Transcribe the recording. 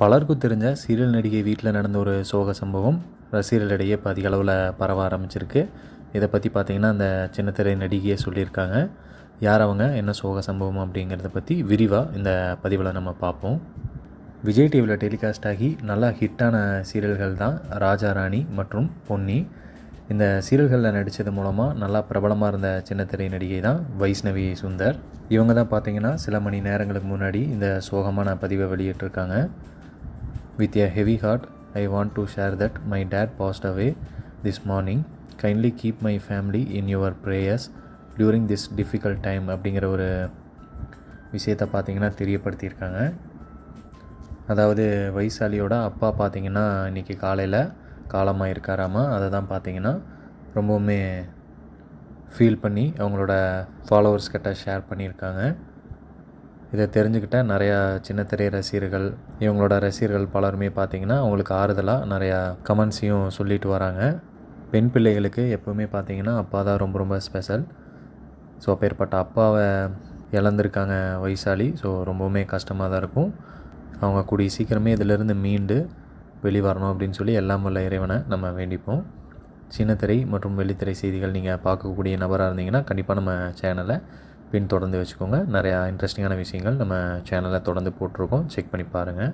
பலருக்கும் தெரிஞ்ச சீரியல் நடிகை வீட்டில் நடந்த ஒரு சோக சம்பவம். ரசிகர்களிடையே இப்போ அதிக அளவில் பரவ ஆரம்பிச்சிருக்கு. இதை பற்றி பார்த்தீங்கன்னா அந்த சின்னத்திரை நடிகையே சொல்லியிருக்காங்க. யார் அவங்க? என்ன சோக சம்பவம் அப்படிங்கிறத பற்றி விரிவாக இந்த பதிவில் நம்ம பார்ப்போம். விஜய் டிவியில் டெலிகாஸ்ட் ஆகி நல்லா ஹிட்டான சீரியல்கள் தான் ராஜா ராணி மற்றும் பொன்னி. இந்த சீரியல்களில் நடித்தது மூலமாக நல்லா பிரபலமாக இருந்த சின்னத்திரை நடிகை தான் வைஷ்ணவி சுந்தர். இவங்க தான் பார்த்தீங்கன்னா சில மணி நேரங்களுக்கு முன்னாடி இந்த சோகமான பதிவை வெளியிட்டிருக்காங்க. With a heavy heart I want to share that my dad passed away this morning kindly keep my family in your prayers during this difficult time அப்படிங்கிற ஒரு விஷயத்தை பார்த்தீங்கன்னா தெரியப்படுத்தியிருக்காங்க. அதாவது வைசாலியோட அப்பா பார்த்தீங்கன்னா இன்றைக்கி காலையில் காலமாக இருக்காராமா அதை தான் பார்த்தீங்கன்னா ரொம்பவுமே ஃபீல் பண்ணி அவங்களோட ஃபாலோவர்ஸ் கிட்ட ஷேர் பண்ணியிருக்காங்க. இதை தெரிஞ்சுக்கிட்ட நிறையா சின்னத்திரை ரசிகர்கள் இவங்களோட ரசிகர்கள் பலருமே பார்த்திங்கன்னா அவங்களுக்கு ஆறுதலாக நிறையா கமெண்ட்ஸையும் சொல்லிட்டு வராங்க. பெண் பிள்ளைகளுக்கு எப்போவுமே பார்த்திங்கன்னா அப்பா தான் ரொம்ப ரொம்ப ஸ்பெஷல். ஸோ அப்பேற்பட்ட அப்பாவை இழந்திருக்காங்க வைசாலி. ஸோ ரொம்பவுமே கஷ்டமாக தான் இருக்கும். அவங்க கூடிய சீக்கிரமே இதிலிருந்து மீண்டு வெளிவரணும் அப்படின்னு சொல்லி எல்லாம் வல்ல இறைவனை நம்ம வேண்டிப்போம். சின்னத்திரை மற்றும் வெள்ளித்திரை செய்திகள் நீங்கள் பார்க்கக்கூடிய நபராக இருந்தீங்கன்னா கண்டிப்பாக நம்ம சேனலை பின் தொடர்ந்து வச்சுக்கோங்க. நிறையா இன்ட்ரெஸ்டிங்கான விஷயங்கள் நம்ம சேனலில் தொடர்ந்து போட்டிருக்கோம். செக் பண்ணி பாருங்கள்